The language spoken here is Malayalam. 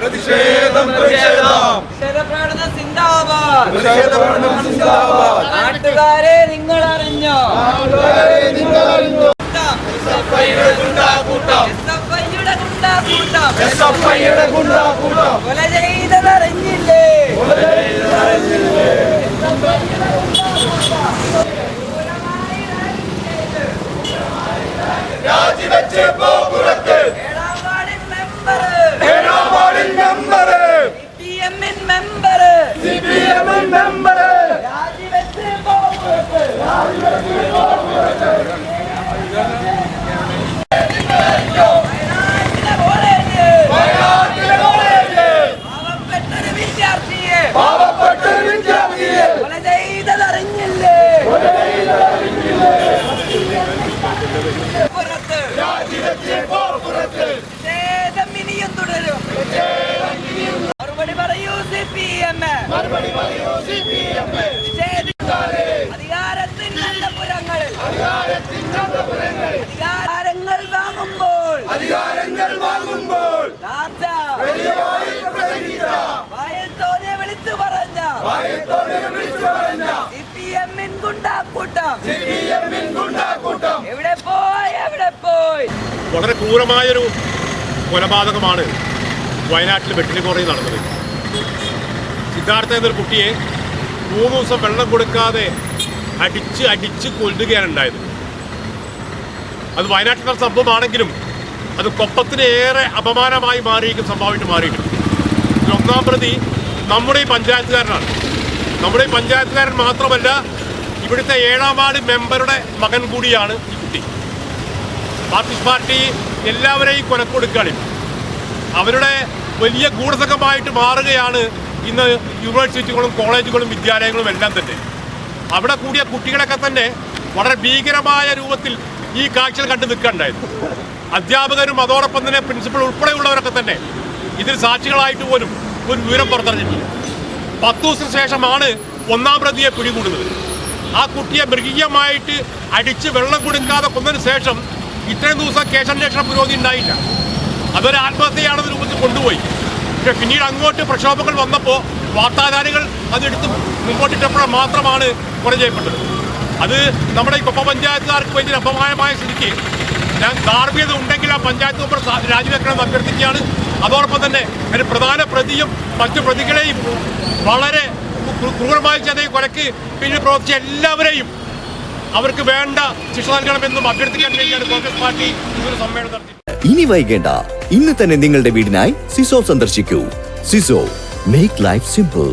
പ്രതിഷേധം പ്രതിഷേധം. നാട്ടുകാരെ നിങ്ങൾ അറിഞ്ഞോ കൊല ചെയ്തതറിഞ്ഞില്ലേ? രാജിവെച്ച് പോ പുറത്ത് ഏഴാം വാർഡിൻ മെമ്പർ ഏഴാം വാർഡിൽ member P എമ്മിൻ member C P M member രാജിവെച്ച് പോകുന്നത് വയനാട്ടിലെ കോളേജ് അധികാരങ്ങൾ വാങ്ങുമ്പോൾ രാജ വെളിവായി പ്രസംഗിച്ച വായിൽ തോന്നിയ വിളിച്ചു പറഞ്ഞ. വായത്തോടെ വിളിച്ചു പറഞ്ഞ. സി പി എമ്മിൻ ഗുണ്ടാക്കൂട്ടം. സി പി എമ്മിൻ ഗുണ്ടാകൂട്ടം എവിടെ പോയി എവിടെ പോയി? വളരെ ക്രൂരമായൊരു കൊലപാതകമാണ് വയനാട്ടിൽ വെട്ടിലിക്കോറയിൽ നടന്നത്. സിദ്ധാർത്ഥ എന്നൊരു കുട്ടിയെ മൂന്ന് ദിവസം വെള്ളം കൊടുക്കാതെ അടിച്ച് അടിച്ച് കൊല്ലുകയാണ് ഉണ്ടായത്. അത് വയനാട്ടിൽ നടന്ന സംഭവമാണെങ്കിലും അത് കൊപ്പത്തിന് ഏറെ അപമാനമായി മാറിയിരിക്കും സംഭവമായിട്ട് മാറിയിട്ടുണ്ട് ഒന്നാം പ്രതി നമ്മുടെ ഈ പഞ്ചായത്തുകാരനാണ്. നമ്മുടെ ഈ പഞ്ചായത്തുകാരൻ മാത്രമല്ല ഇവിടുത്തെ ഏഴാം വാർഡ് മെമ്പറുടെ മകൻ കൂടിയാണ് ഈ കുട്ടി. മാർക്സിസ്റ്റ് പാർട്ടി എല്ലാവരെയും കൊലക്കൊടുക്കുകയാണ്. അവരുടെ വലിയ ഗൂഢസംഘമായിട്ട് മാറുകയാണ് ഇന്ന് യൂണിവേഴ്സിറ്റികളും കോളേജുകളും വിദ്യാലയങ്ങളും എല്ലാം തന്നെ. അവിടെ കൂടിയ കുട്ടികളൊക്കെ തന്നെ വളരെ ഭീകരമായ രൂപത്തിൽ ഈ കാഴ്ചകൾ കണ്ടു നിൽക്കണ്ടായിരുന്നു അധ്യാപകരും അതോടൊപ്പം തന്നെ പ്രിൻസിപ്പൽ ഉൾപ്പെടെയുള്ളവരൊക്കെ തന്നെ ഇതിൽ സാക്ഷികളായിട്ട് പോലും ഒരു വിവരം പുറത്തറിഞ്ഞിട്ടില്ല പത്ത് ദിവസത്തിന് ശേഷമാണ് ഒന്നാം പ്രതിയെ പിടികൂടുന്നത്. ആ കുട്ടിയെ മൃഗീയമായിട്ട് അടിച്ച് വെള്ളം കൊടുക്കാതെ കൊന്നതിന് ശേഷം ഇത്രയും ദിവസം കേസന്വേഷണ പുരോഗതി ഉണ്ടായില്ല. അതൊരു ആത്മഹത്യയാണെന്ന രൂപത്തിൽ കൊണ്ടുപോയി. പക്ഷെ പിന്നീട് അങ്ങോട്ട് പ്രക്ഷോഭങ്ങൾ വന്നപ്പോൾ വാർത്താധാരികൾ അതെടുത്ത് മുമ്പോട്ടിട്ടപ്പോൾ മാത്രമാണ് കുറേ ചെയ്യപ്പെട്ടത്. അത് നമ്മുടെ ഈ കൊപ്പ പഞ്ചായത്തുകാർക്ക് വലിയ അപമാനമായ സ്ഥിതിക്ക്. ഞാൻ ധാർമ്മികത ഉണ്ടെങ്കിൽ ആ പഞ്ചായത്ത് മെമ്പർ രാജിവെക്കണം അഭ്യർത്ഥിക്കുകയാണ്. അതോടൊപ്പം തന്നെ ഒരു പ്രധാന പ്രതിയും മറ്റു പ്രതികളെയും വളരെ ക്രൂരമായി ചെന്ന കൊലക്ക് പിന്നിൽ പ്രവർത്തിച്ച എല്ലാവരെയും അവർക്ക് വേണ്ട ശിക്ഷ നൽകണമെന്നും അഭ്യർത്ഥിക്കാൻ വേണ്ടിയാണ് കോൺഗ്രസ് പാർട്ടി ഇതൊരു സമ്മേളനം നടത്തി ഇനി വൈകേണ്ട. ഇന്ന് തന്നെ നിങ്ങളുടെ വീടിനായി സിസോ സന്ദർശിക്കൂ. സിസോ മേക്ക് ലൈഫ് സിമ്പിൾ